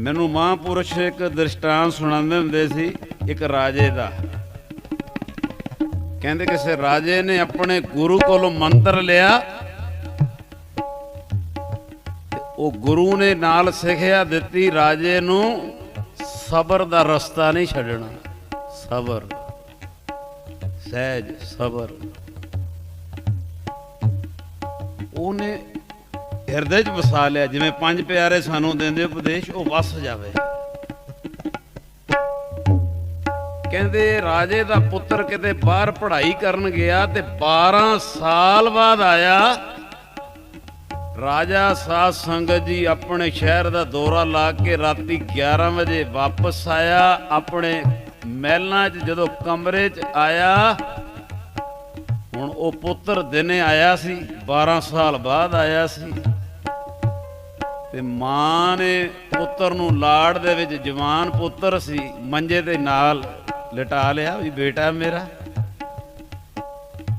ਮੈਨੂੰ ਮਹਾਂਪੁਰਸ਼ ਇੱਕ ਦ੍ਰਿਸ਼ਟਾਂਤ ਸੁਣਾਉਂਦੇ ਹੁੰਦੇ ਸੀ, ਇੱਕ ਰਾਜੇ ਦਾ। ਕਹਿੰਦੇ ਕਿਸੇ ਰਾਜੇ ਨੇ ਆਪਣੇ ਗੁਰੂ ਕੋਲੋਂ ਮੰਤਰ ਲਿਆ ਉਹ ਗੁਰੂ ਨੇ ਨਾਲ ਸਿੱਖਿਆ ਦਿੱਤੀ, ਰਾਜੇ ਨੂੰ ਸਬਰ ਦਾ ਰਸਤਾ ਨਹੀਂ ਛੱਡਣਾ। ਸਬਰ, ਸਹਿਜ ਸਬਰ। ਉਹਨੇ ਹਿਰਦੇ 'ਚ ਵਸਾ ਲਿਆ, ਜਿਵੇਂ ਪੰਜ ਪਿਆਰੇ ਸਾਨੂੰ ਦਿੰਦੇ ਉਪਦੇਸ਼, ਉਹ ਵਸ ਜਾਵੇ। ਕਹਿੰਦੇ, ਰਾਜੇ ਦਾ ਪੁੱਤਰ ਕਿਤੇ ਬਾਹਰ ਪੜ੍ਹਾਈ ਕਰਨ ਗਿਆ ਤੇ 12 ਸਾਲ ਬਾਅਦ ਆਇਆ। ਰਾਜਾ ਸਾਧ ਸੰਗਤ ਜੀ ਆਪਣੇ ਸ਼ਹਿਰ ਦਾ ਦੌਰਾ ਲਾ ਕੇ ਰਾਤੀ 11 ਵਜੇ ਵਾਪਸ ਆਇਆ। ਆਪਣੇ ਮਹਿਲਾਂ 'ਚ ਜਦੋਂ ਕਮਰੇ 'ਚ ਆਇਆ, ਹੁਣ ਉਹ ਪੁੱਤਰ ਦਿਨੇ ਆਇਆ ਸੀ 12 ਸਾਲ ਬਾਅਦ ਆਇਆ ਸੀ। ਤੇ ਮਾਂ ਨੇ ਪੁੱਤਰ ਨੂੰ ਲਾੜ ਦੇ ਵਿੱਚ ਜਵਾਨ ਪੁੱਤਰ ਸੀ, ਮੰਜੇ ਦੇ ਨਾਲ ਲਟਾ ਲਿਆ ਵੀ ਬੇਟਾ ਮੇਰਾ।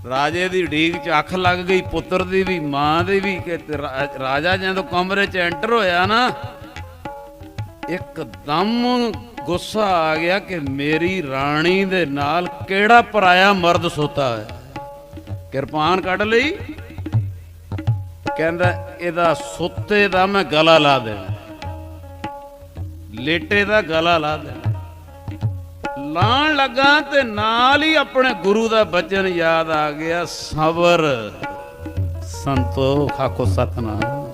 ਰਾਜੇ ਦੀ ਢੀਕ ਚ ਅੱਖ ਲੱਗ ਗਈ, ਪੁੱਤਰ ਦੀ ਵੀ, ਮਾਂ ਦੀ ਵੀ, ਕਿ ਰਾਜਾ ਜਦੋਂ ਕਮਰੇ ਚ ਐਂਟਰ ਹੋਇਆ ਨਾ, ਇੱਕਦਮ ਗੁੱਸਾ ਆ ਗਿਆ ਕਿ ਮੇਰੀ ਰਾਣੀ ਦੇ ਨਾਲ ਕਿਹੜਾ ਪਰਾਇਆ ਮਰਦ ਸੋਤਾ ਹੈ ਕਿਰਪਾਨ ਕੱਢ ਲਈ। ਕਹਿੰਦਾ, ਇਹਦਾ ਸੁੱਤੇ ਦਾ ਮੈਂ ਗਲਾ ਲਾ ਦੇਣਾ। ਲੇਟੇ ਦਾ ਗਲਾ ਲਾ ਦੇਣਾ। ਲਾਣ ਲੱਗਾ ਤੇ ਨਾਲ ਹੀ ਆਪਣੇ ਗੁਰੂ ਦਾ ਬਚਨ ਯਾਦ ਆ ਗਿਆ, ਸਬਰ। ਸੰਤੋਖ ਆਖੋ ਸਤਨਾਮ।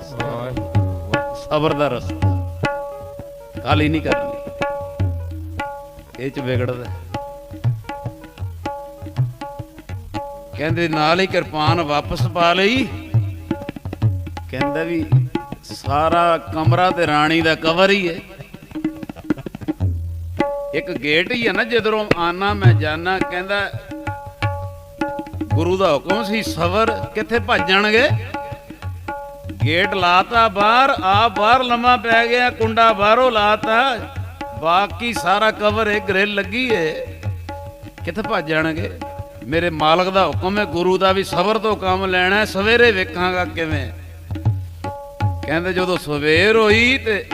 ਸਬਰ ਦਾ ਰਸਤਾ। ਕਾਲੀ ਨਹੀਂ ਕਰਨੀ। ਇਹ ਚ ਵਿਗੜਦਾ ਕਹਿੰਦੇ, ਨਾਲ ਹੀ ਕਿਰਪਾਨ ਵਾਪਸ ਪਾ ਲਈ। ਕਹਿੰਦਾ ਵੀ ਸਾਰਾ ਕਮਰਾ ਤੇ ਰਾਣੀ ਦਾ ਕਵਰ ਹੀ ਹੈ। ਇੱਕ ਗੇਟ ਹੀ ਹੈ ਨਾ, ਜਿੱਧਰੋਂ ਆਨਾ ਮੈਂ ਜਾਣਾ ਕਹਿੰਦਾ, ਗੁਰੂ ਦਾ ਹੁਕਮ ਸੀ ਸਬਰ, ਕਿੱਥੇ ਭੱਜ ਜਾਣਗੇ ਗੇਟ ਲਾਤਾ ਬਾਹਰ ਆ ਬਾਹਰ ਲੰਮਾ ਪੈ ਗਿਆ, ਕੁੰਡਾ ਬਾਹਰੋਂ ਲਾਤਾ, ਬਾਕੀ ਸਾਰਾ ਕਵਰ ਹੈ ਗ੍ਰਿਲ ਲੱਗੀ ਹੈ ਕਿੱਥੇ ਭੱਜ ਜਾਣਗੇ ਮੇਰੇ ਮਾਲਕ ਦਾ ਹੁਕਮ ਹੈ, ਗੁਰੂ ਦਾ ਵੀ ਸਬਰ ਤੋਂ ਕੰਮ ਲੈਣਾ ਸਵੇਰੇ ਵੇਖਾਂਗਾ ਕਿਵੇਂ। ਕਹਿੰਦੇ ਜਦੋਂ ਸਵੇਰ ਹੋਈ ਤੇ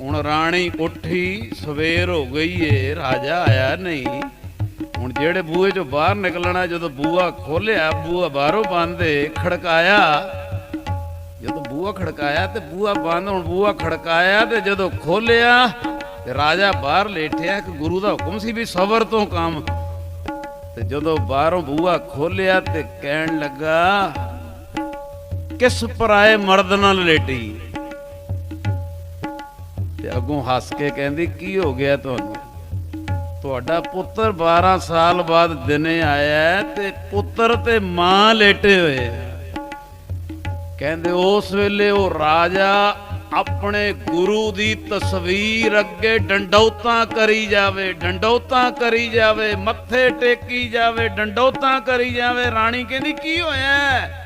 ਹੁਣ ਰਾਣੀ ਉੱਠੀ ਸਵੇਰ ਹੋ ਗਈ ਏ, ਰਾਜਾ ਆਇਆ ਨਹੀਂ। ਹੁਣ ਜਿਹੜੇ ਬੂਹੇ ਚੋਂ ਬਾਹਰ ਨਿਕਲਣਾ, ਜਦੋਂ ਬੂਹਾ ਖੋਲਿਆ, ਬੂਹਾ ਬਾਹਰੋਂ ਬੰਦ ਏ ਖੜਕਾਇਆ। ਜਦੋਂ ਬੂਹਾ ਖੜਕਾਇਆ ਤੇ ਬੂਹਾ ਬੰਦ, ਹੁਣ ਬੂਹਾ ਖੜਕਾਇਆ ਤੇ ਜਦੋਂ ਖੋਲਿਆ ਤੇ ਰਾਜਾ ਬਾਹਰ ਲੇਟਿਆ ਕਿ ਗੁਰੂ ਦਾ ਹੁਕਮ ਸੀ ਵੀ ਸਬਰ ਤੋਂ ਕੰਮ। ਤੇ ਜਦੋਂ ਬਾਹਰੋਂ ਬੂਹਾ ਖੋਲਿਆ ਤੇ ਕਹਿਣ ਲੱਗਾ ਕਿਸ ਪਰਾਏ ਮਰਦ ਨਾਲ ਲੇਟੀ? ਤੇ ਅੱਗੋਂ ਹੱਸ ਕੇ ਕਹਿੰਦੀ, ਕੀ ਹੋ ਗਿਆ ਤੁਹਾਨੂੰ? ਤੁਹਾਡਾ ਪੁੱਤਰ 12 ਸਾਲ ਬਾਅਦ ਦਿਨੇ ਆਇਆ ਤੇ ਪੁੱਤਰ ਤੇ ਮਾਂ ਲੇਟੇ ਹੋਏ ਕਹਿੰਦੇ, ਉਸ ਵੇਲੇ ਉਹ ਰਾਜਾ ਆਪਣੇ ਗੁਰੂ ਦੀ ਤਸਵੀਰ ਅੱਗੇ ਡੰਡੌਤਾਂ ਕਰੀ ਜਾਵੇ, ਡੰਡੌਤਾਂ ਕਰੀ ਜਾਵੇ, ਮੱਥੇ ਟੇਕੀ ਜਾਵੇ, ਡੰਡੌਤਾਂ ਕਰੀ ਜਾਵੇ। ਰਾਣੀ ਕਹਿੰਦੀ, ਕੀ ਹੋਇਆ?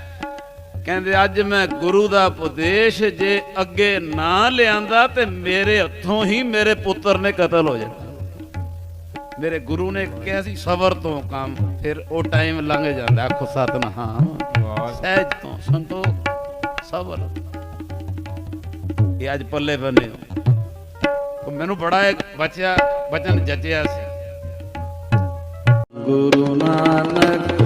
ਕਹਿੰਦੇ ਅੱਜ ਮੈਂ ਗੁਰੂ ਦਾ ਉਪਦੇਸ਼ ਜੇ ਅੱਗੇ ਨਾ ਲਿਆਂਦਾ ਤੇ ਮੇਰੇ ਹੱਥੋਂ ਹੀ ਮੇਰੇ ਪੁੱਤਰ ਨੇ ਕਤਲ ਹੋ ਜਾਣਾ। ਮੇਰੇ ਗੁਰੂ ਨੇ ਕਿਹਾ ਸੀ ਸਬਰ ਤੋਂ ਕੰਮ। ਫਿਰ ਉਹ ਟਾਈਮ ਲੰਘ ਜਾਂਦਾ ਆਖੋ ਸਤਨਾਮ। ਸਹਿਜ ਤੋਂ ਸੰਤੋਖ ਸਬਰ। ਇਹ ਅੱਜ ਪੱਲੇ ਬੰਨੇ ਮੈਨੂੰ ਬੜਾ ਇੱਕ ਬਚਿਆ ਬਚਨ ਜਚਿਆ ਸੀ। ਗੁਰੂ ਨਾਨਕ